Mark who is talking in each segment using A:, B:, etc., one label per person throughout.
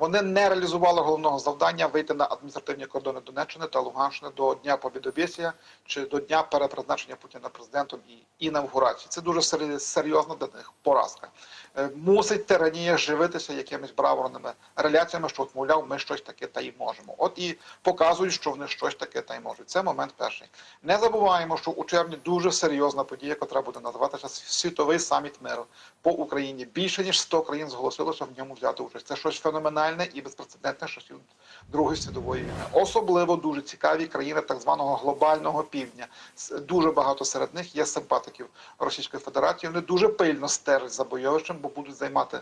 A: Вони не реалізували головного завдання вийти на адміністративні кордони Донеччини та Луганщини до дня Побідобєсія чи до дня перепризначення Путіна президентом і інавгурації. Це дуже серйозна для них поразка. Е, Мусить тиранія живитися якимись браворними реляціями, що от, мовляв, ми щось таке та й можемо. От і показують, що вони щось таке та й можуть. Це момент перший. Не забуваємо, що у червні дуже серйозна подія, яка буде називатися світовий саміт миру по Україні. Більше ніж 100 країн зголосилося в ньому взяти участь. Це щось феноменальне і безпрецедентне часів Другої світової війни. Особливо дуже цікаві країни так званого глобального півдня. Дуже багато серед них є симпатиків Російської Федерації. Вони дуже пильно стежать за бойовищем, бо будуть займати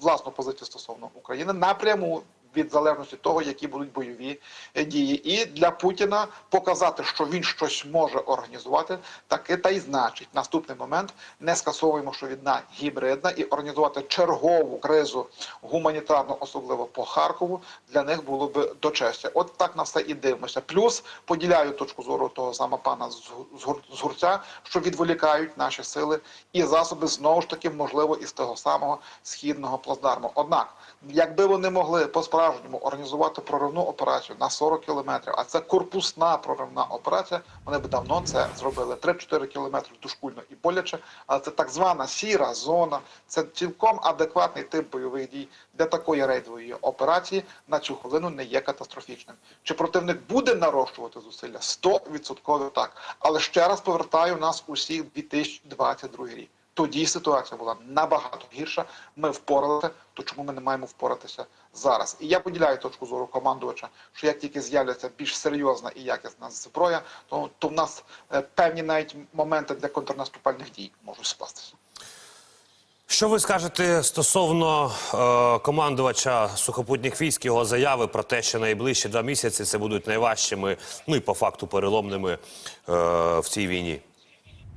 A: власну позицію стосовно України напряму. Від залежності того, які будуть бойові е, дії, і для Путіна показати, що він щось може організувати, таки та й значить. Наступний момент не скасовуємо, що війна гібридна, і організувати чергову кризу гуманітарну, особливо по Харкову, для них було б до честі. От так на все і дивимося. Плюс поділяю точку зору того саме пана з Гу- з Гур- з гурця, що відволікають наші сили і засоби знову ж таки, можливо, із того самого східного плацдарму. Однак, якби вони могли по-справжньому організувати проривну операцію на 40 кілометрів, а це корпусна проривна операція, вони б давно це зробили. 3-4 кілометри душкульно і боляче, але це так звана сіра зона. Це цілком адекватний тип бойових дій для такої рейдової операції на цю хвилину не є катастрофічним. Чи противник буде нарощувати зусилля? 100% так. Але ще раз повертаю нас усіх в 2022 рік. Тоді ситуація була набагато гірша. Ми впоралися, то чому ми не маємо впоратися зараз? І я поділяю точку зору командувача, що як тільки з'являться більш серйозна і якісна зброя, то, то в нас е, певні навіть моменти для контрнаступальних дій можуть скластися.
B: Що ви скажете стосовно е, командувача сухопутних військ його заяви про те, що найближчі два місяці це будуть найважчими, ну і по факту переломними е, в цій війні?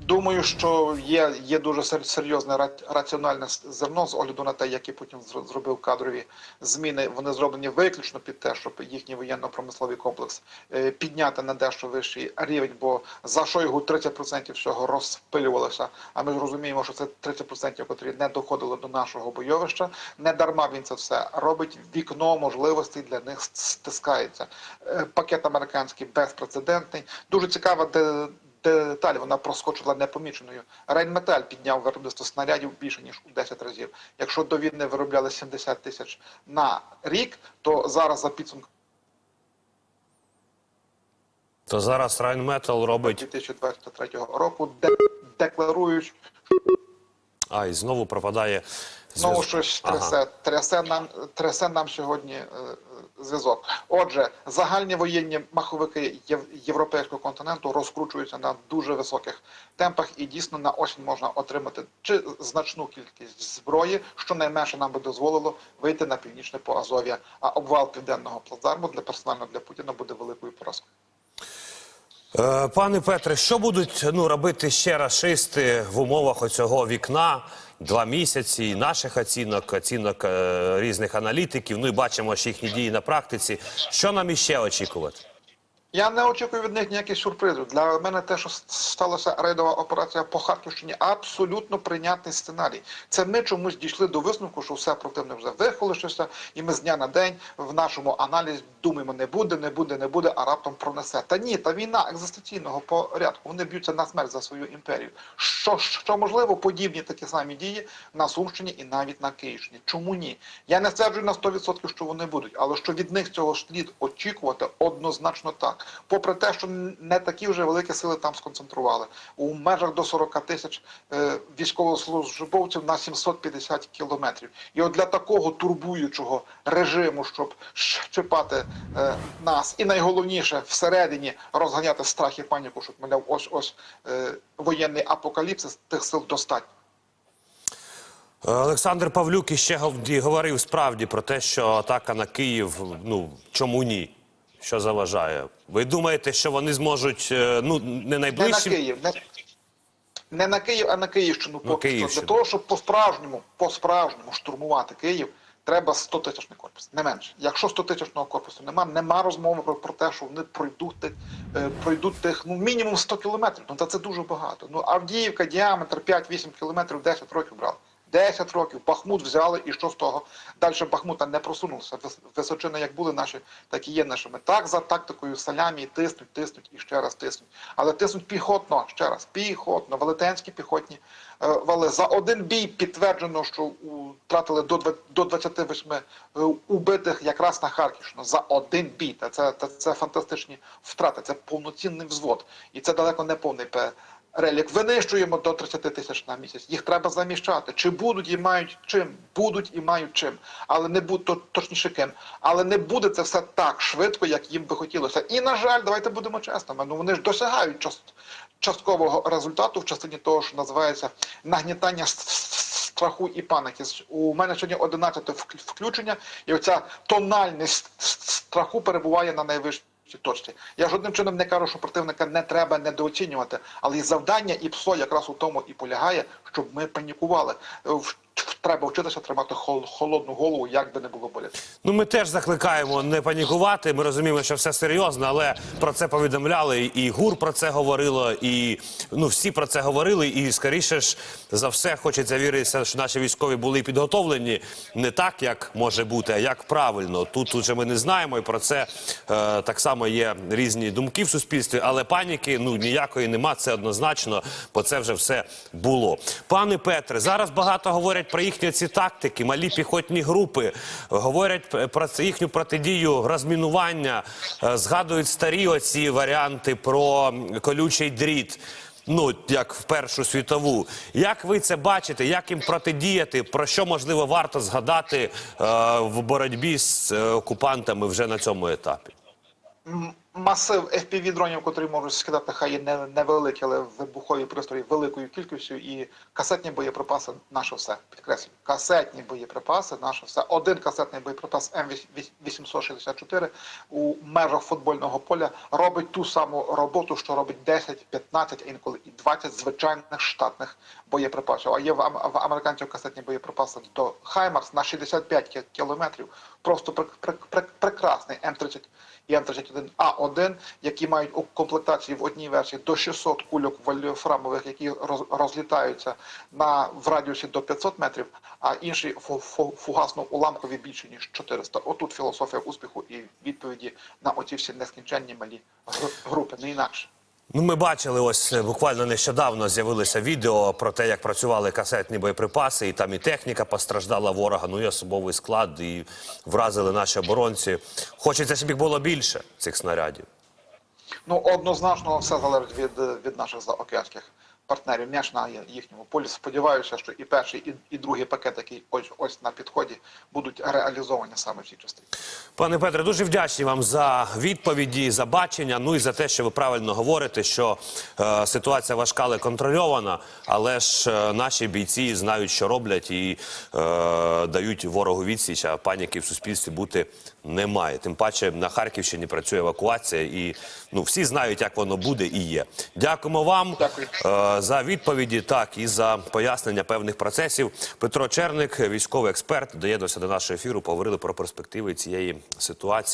A: Думаю, що є, є дуже серйозне раціональне зерно з огляду на те, які Путін зро- зробив кадрові зміни. Вони зроблені виключно під те, щоб їхній воєнно-промисловий комплекс е, підняти на дещо вищий рівень, бо за Шойгу 30% всього розпилювалося. А ми ж розуміємо, що це 30%, котрі не доходили до нашого бойовища. Не дарма він це все робить. Вікно можливостей для них стискається. Е, Пакет американський безпрецедентний. Дуже цікава деталь вона проскочила непоміченою. Рейнметаль підняв виробництво снарядів більше ніж у 10 разів. Якщо до війни виробляли 70 тисяч на рік, то зараз за підсумком
B: То зараз Райнметал робить
A: 2023 року де декларують
B: а і знову пропадає
A: знову
B: зв'язок.
A: щось
B: Ага.
A: трясе. Трясе нам трясе нам сьогодні е, е, зв'язок. Отже, загальні воєнні маховики єв- європейського континенту розкручуються на дуже високих темпах, і дійсно на осінь можна отримати чи значну кількість зброї, що найменше нам би дозволило вийти на північне Поазов'я. А обвал південного плацдарму для персонально для Путіна буде великою поразкою.
B: Е, Пане Петре, що будуть ну, робити ще расисти в умовах оцього вікна? Два місяці і наших оцінок, оцінок е, різних аналітиків. Ну і бачимо що їхні дії на практиці. Що нам іще очікувати?
A: Я не очікую від них ніяких сюрпризів. Для мене те, що сталося рейдова операція по Харківщині, абсолютно прийнятний сценарій. Це ми чомусь дійшли до висновку, що все противник вже вихолощився, і ми з дня на день в нашому аналізі думаємо, не буде, не буде, не буде, а раптом пронесе. Та ні, та війна екзистенційного порядку. Вони б'ються на смерть за свою імперію. Що, що можливо, подібні такі самі дії на Сумщині і навіть на Київщині. Чому ні? Я не стверджую на 100%, що вони будуть, але що від них цього слід очікувати однозначно так. Попри те, що не такі вже великі сили там сконцентрували у межах до 40 тисяч е, військовослужбовців на 750 кілометрів. І от для такого турбуючого режиму, щоб щепати е, нас, і найголовніше всередині розганяти страх і паніку, щоб мовляв, ось ось е, воєнний апокаліпсис тих сил достатньо.
B: Олександр Павлюк іще говорив справді про те, що атака на Київ, ну чому ні? Що заважає? Ви думаєте, що вони зможуть е, ну не
A: Не на? Київ, не, не на Київ, а на Київщину.
B: На
A: Поки.
B: Київщину.
A: Для того, щоб по-справжньому, по-справжньому штурмувати Київ, треба 100 тисячний корпус, не менше. Якщо 100 тисячного корпусу нема, нема розмови про, про те, що вони пройдуть тих, е, пройдуть тих ну, мінімум 100 кілометрів. Ну та це дуже багато. Ну Авдіївка, діаметр 5-8 кілометрів, 10 років брали. 10 років. Бахмут взяли, і що з того? Далі Бахмута не просунулося. Вис- Височини як були наші, так і є нашими. Так за тактикою салямі тиснуть, тиснуть і ще раз тиснуть. Але тиснуть піхотно, ще раз, піхотно, велетенські піхотні е, вали. За один бій підтверджено, що втратили до, два- до 28 е, убитих якраз на Харківщину. За один бій. Та це, та це фантастичні втрати, це повноцінний взвод. І це далеко не повний. Релік винищуємо до 30 тисяч на місяць. Їх треба заміщати. Чи будуть і мають чим? Будуть і мають чим. Але не будуть то, точніше ким. Але не буде це все так швидко, як їм би хотілося. І на жаль, давайте будемо чесними. Ну вони ж досягають част, часткового результату в частині того, що називається нагнітання страху і паніки. У мене сьогодні 11 включення, і оця тональність страху перебуває на найвищій точці. Я жодним чином не кажу, що противника не треба недооцінювати, але і завдання і ПСО якраз у тому і полягає, щоб ми панікували. Треба вчитися тримати хол- холодну голову, як би не було боляче.
B: Ну, ми теж закликаємо не панікувати. Ми розуміємо, що все серйозно, але про це повідомляли. І ГУР про це говорило, і ну всі про це говорили. І скоріше ж за все хочеться віритися, що наші військові були підготовлені не так, як може бути, а як правильно. Тут уже ми не знаємо, і про це е, так само є різні думки в суспільстві, але паніки ну ніякої нема. Це однозначно, бо це вже все було. Пане Петре, зараз багато говорять про їхні ці тактики, малі піхотні групи, говорять про їхню протидію розмінування, е, згадують старі оці варіанти про колючий дріт. Ну, як в Першу світову. Як ви це бачите? Як їм протидіяти? Про що можливо варто згадати е, в боротьбі з е, окупантами вже на цьому етапі?
A: Масив fpv дронів, котрі можуть скидати хай не невеликі, але вибухові пристрої великою кількістю, і касетні боєприпаси наше все. Підкреслюю, касетні боєприпаси наше все. Один касетний боєприпас М864 у межах футбольного поля робить ту саму роботу, що робить 10, 15, а інколи і 20 звичайних штатних боєприпасів. А є в, в американців касетні боєприпаси до Хаймарс на 65 кі- кілометрів. Просто прек- прек- прек- прекрасний М30 і М31А1, які мають у комплектації в одній версії до 600 кульок вольфрамових, які роз- розлітаються на в радіусі до 500 метрів, а інші фу- фу- фугасно-уламкові більше ніж 400. Отут філософія успіху і відповіді на оці всі нескінченні малі групи, не інакше.
B: Ну, ми бачили ось е, буквально нещодавно з'явилися відео про те, як працювали касетні боєприпаси, і там і техніка постраждала ворога, ну і особовий склад, і вразили наші оборонці. Хочеться, щоб їх було більше цих снарядів.
A: Ну, однозначно все залежить від, від наших заокеанських партнерів. М'яч на їхньому полі. Сподіваюся, що і перший, і, і другий пакет, який ось ось на підході, будуть реалізовані саме в цій частині.
B: Пане Петре, дуже вдячні вам за відповіді, за бачення. Ну і за те, що ви правильно говорите, що е, ситуація важка, але контрольована. Але ж е, наші бійці знають, що роблять, і е, дають ворогу відсіч, а паніки в суспільстві бути немає. Тим паче на Харківщині працює евакуація, і ну всі знають, як воно буде і є. Дякуємо вам
A: Дякую.
B: е, за відповіді, так і за пояснення певних процесів. Петро Черник, військовий експерт, доєднався до нашого ефіру. Поговорили про перспективи цієї ситуації.